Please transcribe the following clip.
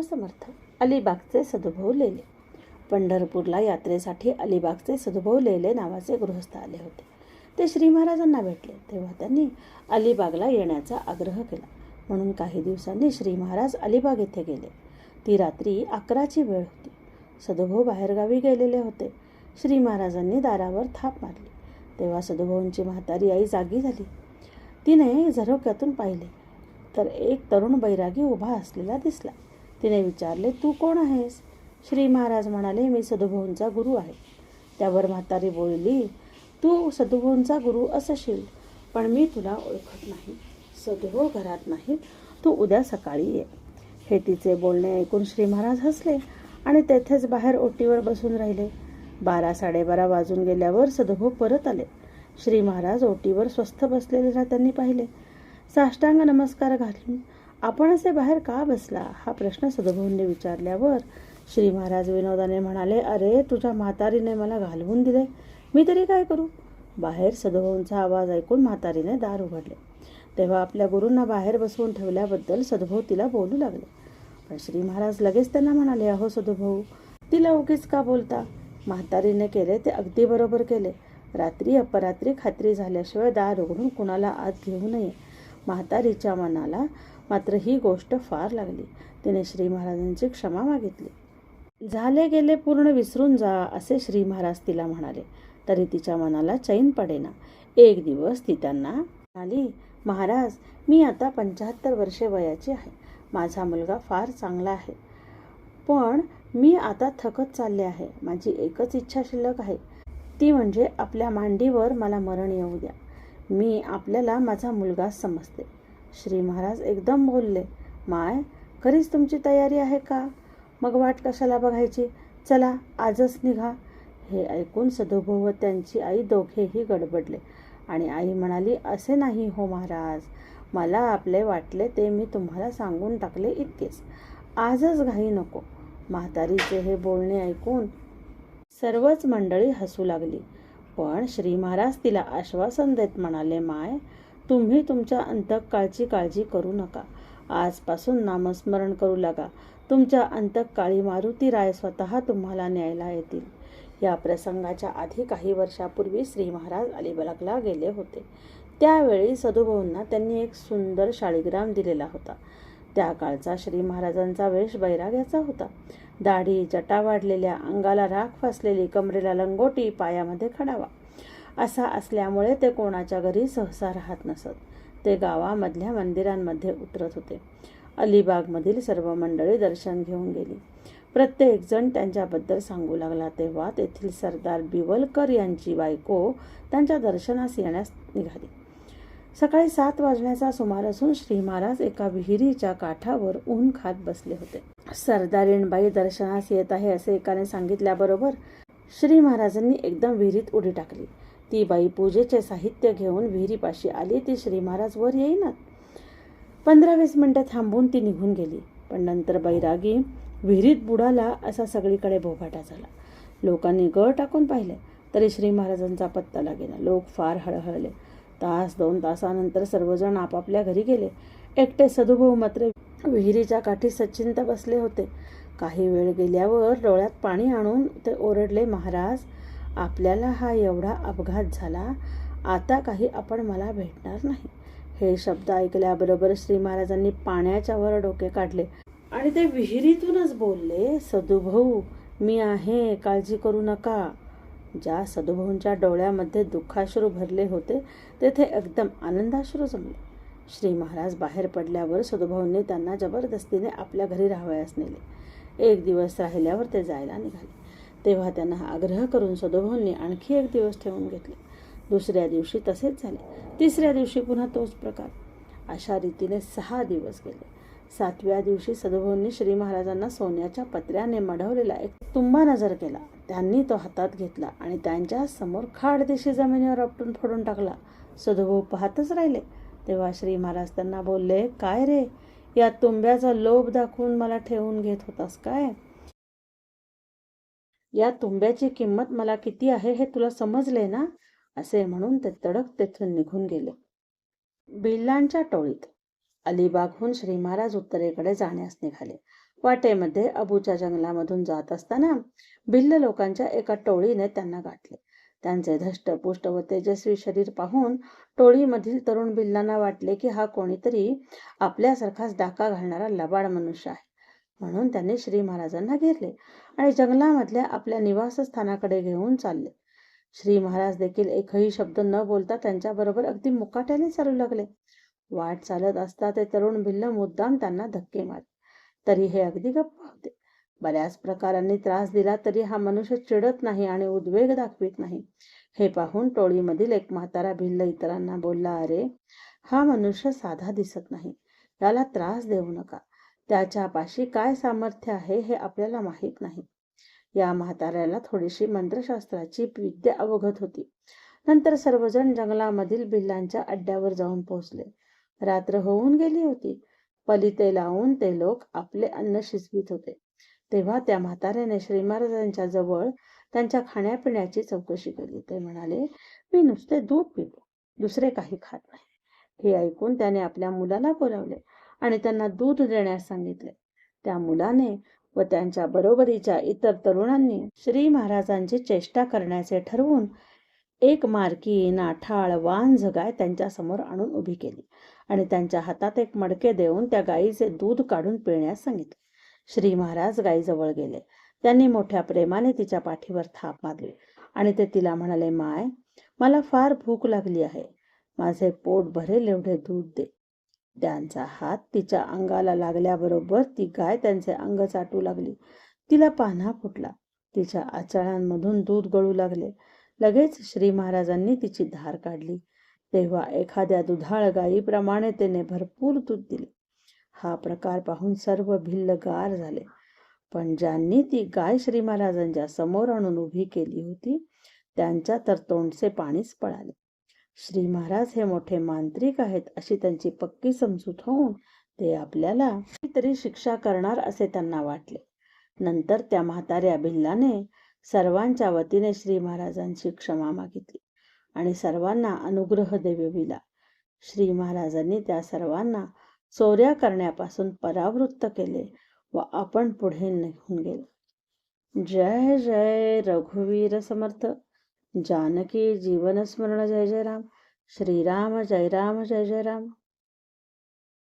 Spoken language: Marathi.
रामसमर्थ अलिबागचे सदुभाऊ लेले. पंढरपूरला यात्रेसाठी अलिबागचे सदुभाऊ लेले नावाचे गृहस्थ आले होते. ते श्री महाराजांना भेटले. तेव्हा त्यांनी अलिबागला येण्याचा आग्रह केला. म्हणून काही दिवसांनी श्री महाराज अलिबाग येथे गेले. ती रात्री अकराची वेळ होती. सदुभाऊ बाहेरगावी गेलेले होते. श्री महाराजांनी दारावर थाप मारली. तेव्हा सदुभाऊंची म्हातारी आई जागी झाली. तिने झरोक्यातून पाहिले. तर एक तरुण बैरागी उभा असलेला दिसला. तिने विचारले तू कोण आहेस? श्री महाराज म्हणाले मी सदुभाऊंचा गुरु आहे. त्यावर म्हातारी बोलली तू सदुभाऊंचा गुरु असशील पण मी तुला ओळखत नाही. सदुभाऊ घरात नाही तू उद्या सकाळी ये. हे तिचे बोलणे ऐकून श्री महाराज हसले आणि तेथेच बाहेर ओटीवर बसून राहिले. बारा साडेबारा वाजून गेल्यावर सदुभाऊ परत आले. श्री महाराज ओटीवर स्वस्थ बसलेले त्यांनी पाहिले. साष्टांग नमस्कार घालून आपण असे बाहेर का बसला? हा प्रश्न सदभाऊंनी विचारल्यावर श्री महाराज विनोदाने म्हणाले अरे तुझ्या म्हातारीने मला घालवून दिले. मी तरी काय करू? बाहेर सदभाऊंचा आवाज ऐकून म्हातारीने दार उघडले. तेव्हा आपल्या गुरूंना बाहेर बसवून ठेवल्याबद्दल सदभाऊ तिला बोलू लागले. पण श्री महाराज लगेच त्यांना म्हणाले अहो सदभाऊ तिला उगीच का बोलता? म्हातारीने केले ते अगदी बरोबर केले. रात्री अपरात्री खात्री झाल्याशिवाय दार उघडून कुणाला आत घेऊ नये. म्हातारीच्या मनाला मात्र ही गोष्ट फार लागली. तिने श्री महाराजांची क्षमा मागितली. झाले गेले पूर्ण विसरून जा असे श्री महाराज तिला म्हणाले. तरी तिच्या मनाला चैन पडेना. एक दिवस ती त्यांना म्हणाली महाराज मी आता पंच्याहत्तर वर्षे वयाची आहे. माझा मुलगा फार चांगला आहे. पण मी आता थकत चालले आहे. माझी एकच इच्छा शिल्लक आहे. ती म्हणजे आपल्या मांडीवर मला मरण येऊ द्या. मी आपल्याला माझा मुलगा समजते. श्री महाराज एकदम बोलले माय खरीच तुमची तयारी आहे का? मग वाट कशाला बघायची? चला आजच निघा. हे ऐकून सदोभव व त्यांची आई दोघेही गडबडले आणि आई म्हणाली असे नाही हो महाराज. मला आपले वाटले ते मी तुम्हाला सांगून टाकले इतकेच. आजच घाई नको. म्हातारीचे हे बोलणे ऐकून सर्वच मंडळी हसू लागली. पण श्री महाराज तिला आश्वासन देत म्हणाले माय तुम्ही तुमच्या अंतकाळची काळजी करू नका. आजपासून नामस्मरण करू लागा. तुमच्या अंतकाळी मारुती राय स्वतः तुम्हाला न्यायला येतील. या प्रसंगाच्या आधी काही वर्षापूर्वी श्री महाराज अलिबागला गेले होते. त्यावेळी सदुभाऊंना त्यांनी एक सुंदर शाळीग्राम दिलेला होता. त्या काळचा श्री महाराजांचा वेश बैराग्याचा होता. दाढी जटा वाढलेल्या अंगाला राख फासलेली कमरेला लंगोटी पायामध्ये खडावा. असा असल्यामुळे ते कोणाच्या घरी सहसा राहत नसत. ते गावामधल्या मंदिरांमध्ये उतरत होते. अलिबागमधील सर्व मंडळी दर्शन घेऊन गेली. प्रत्येकजण त्यांच्याबद्दल सांगू लागला तेव्हा तेथील सरदार बिवलकर यांची बायको त्यांच्या दर्शनास येण्यास निघाली. सकाळी सात वाजण्याचा सुमार असून श्री महाराज एका विहिरीच्या काठावर ऊन खात बसले होते. सरदारीणबाई दर्शनास येत आहे असे एकाने सांगितल्याबरोबर श्री महाराजांनी एकदम विहिरीत उडी टाकली. ती बाई पूजेचे साहित्य घेऊन विहिरीपाशी आली. ती श्री महाराज वर येईनात. पंधरा वीस मिनटं थांबून ती निघून गेली. पण नंतर बैरागी विहिरीत बुडाला असा सगळीकडे बोभाटा झाला. लोकांनी गळ टाकून पाहिले. तरी श्री महाराजांचा पत्ता लागेना. लोक फार हळहळले. तास दोन तासानंतर सर्वजण आपापल्या घरी गेले. एकटे सदुभाऊ मात्र विहिरीच्या काठी सचिंत बसले होते. काही वेळ गेल्यावर डोळ्यात पाणी आणून ते ओरडले महाराज आपल्याला हा एवढा अपघात झाला. आता काही आपण मला भेटणार नाही. हे शब्द ऐकल्याबरोबर श्री महाराजांनी पाण्याच्या वर डोके काढले. आणि ते विहिरीतूनच बोलले सदुभाऊ मी आहे काळजी करू नका. ज्या सदुभाऊंच्या डोळ्यामध्ये दुःखाश्रू भरले होते तेथे एकदम आनंदाश्रू जमले. श्री महाराज बाहेर पडल्यावर सदुभाऊंनी त्यांना जबरदस्तीने आपल्या घरी राहावयास नेले. एक दिवस राहिल्यावर ते जायला निघाले. तेव्हा त्यांना आग्रह करून सदुभाऊंनी आणखी एक दिवस ठेवून घेतले. दुसऱ्या दिवशी तसेच झाले. तिसऱ्या दिवशी पुन्हा तोच प्रकार. अशा रीतीने सहा दिवस गेले. सातव्या दिवशी सदुभाऊंनी श्री महाराजांना सोन्याच्या पत्र्याने मढवलेला एक तुंबा नजर केला. त्यांनी तो हातात घेतला आणि त्यांच्यासमोर खाड दिशी जमिनीवर आपटून फोडून टाकला. सदुभाऊ पाहतच राहिले. तेव्हा श्री महाराज त्यांना बोलले काय रे? या तुंब्याचा लोभ दाखवून मला ठेवून घेत होतास काय? या तुंब्याची किंमत मला किती आहे हे तुला समजले ना? असे म्हणून ते तडक तेथून निघून गेले. बिल्लांच्या टोळीत अलिबागहून श्री महाराज उत्तरेकडे जाण्यास निघाले. वाटेमध्ये अबूच्या जंगलामधून जात असताना भिल्ल लोकांच्या एका टोळीने त्यांना गाठले. त्यांचे धष्टपुष्ट व तेजस्वी शरीर पाहून टोळीमधील तरुण भिल्लांना वाटले की हा कोणीतरी आपल्यासारखाच डाका घालणारा लबाड मनुष्य आहे. म्हणून त्यांनी श्री महाराजांना घेरले आणि जंगलामधल्या आपल्या निवासस्थानाकडे घेऊन चालले. श्री महाराज देखील एकही शब्द न बोलता त्यांच्याबरोबर अगदी मुकाट्याने चालू लागले. वाट चालत असता ते तरुण भिल्ल मुद्दाम त्यांना धक्के मारले. तरी हे अगदी गप्प होते. बऱ्याच प्रकारांनी त्रास दिला तरी हा मनुष्य चिडत नाही आणि उद्वेग दाखवित नाही. हे पाहून टोळीमधील एक म्हातारा भिल्ल इतरांना बोलला अरे हा मनुष्य साधा दिसत नाही. याला त्रास देऊ नका. त्याच्यापाशी काय सामर्थ्य आहे हे आपल्याला माहीत नाही. या म्हाताऱ्याला थोडीशी मंत्रशास्त्राची विद्या अवगत होती. नंतर सर्वजण जंगलामधील बिल्लांच्या अड्ड्यावर जाऊन पोहोचले. रात्र होऊन गेली होती. पलिते लावून ते लोक आपले अन्न शिजवीत होते. तेव्हा त्या म्हाताऱ्याने श्री महाराजांच्या जवळ त्यांच्या खाण्यापिण्याची चौकशी केली. ते म्हणाले मी नुसते दूध पितो दुसरे काही खात नाही. हे ऐकून त्याने आपल्या मुलाला बोलावले आणि त्यांना दूध देण्यास सांगितले. त्या मुलाने व त्यांच्या बरोबरीच्या इतर तरुणांनी श्री महाराजांची चेष्टा करण्याचे ठरवून एक मार्की नाठाळ वांझ गाय त्यांच्यासमोर आणून उभी केली आणि त्यांच्या हातात एक मडके देऊन त्या गायीचे दूध काढून पिण्यास सांगितले. श्री महाराज गाईजवळ गेले. त्यांनी मोठ्या प्रेमाने तिच्या पाठीवर थाप मारली आणि ते तिला म्हणाले माय मला फार भूक लागली आहे. माझे पोट भरेल एवढे दूध दे त्यांचा हात तिच्या अंगाला लागल्याबरोबर ती गाय त्यांचे अंग चाटू लागली. तिला पान्हा फुटला. तिच्या आचळांमधून दूध गळू लागले. लगेच श्री महाराजांनी तिची धार काढली. तेव्हा एखाद्या दुधाळ गायीप्रमाणे त्याने भरपूर दूध दिले. हा प्रकार पाहून सर्व भिल्ल गार झाले. पण ज्यांनी ती गाय श्री महाराजांच्या समोर आणून उभी केली होती त्यांच्या तर तोंडचे पाणीच पळाले. श्री महाराज हे मोठे मांत्रिक आहेत अशी त्यांची पक्की समजूत होऊन ते आपल्याला तरी शिक्षा करणार असे त्यांना वाटले. नंतर त्या म्हाताऱ्या भिल्लाने सर्वांच्या वतीने श्री महाराजांची क्षमा मागितली आणि सर्वांना अनुग्रह देविला श्री महाराजांनी त्या सर्वांना चोऱ्या करण्यापासून परावृत्त केले व आपण पुढे निघून गेलो. जय जय रघुवीर समर्थ. जानकी जीवनस्मरण जय जय राम. श्रीराम जय राम जय जय राम.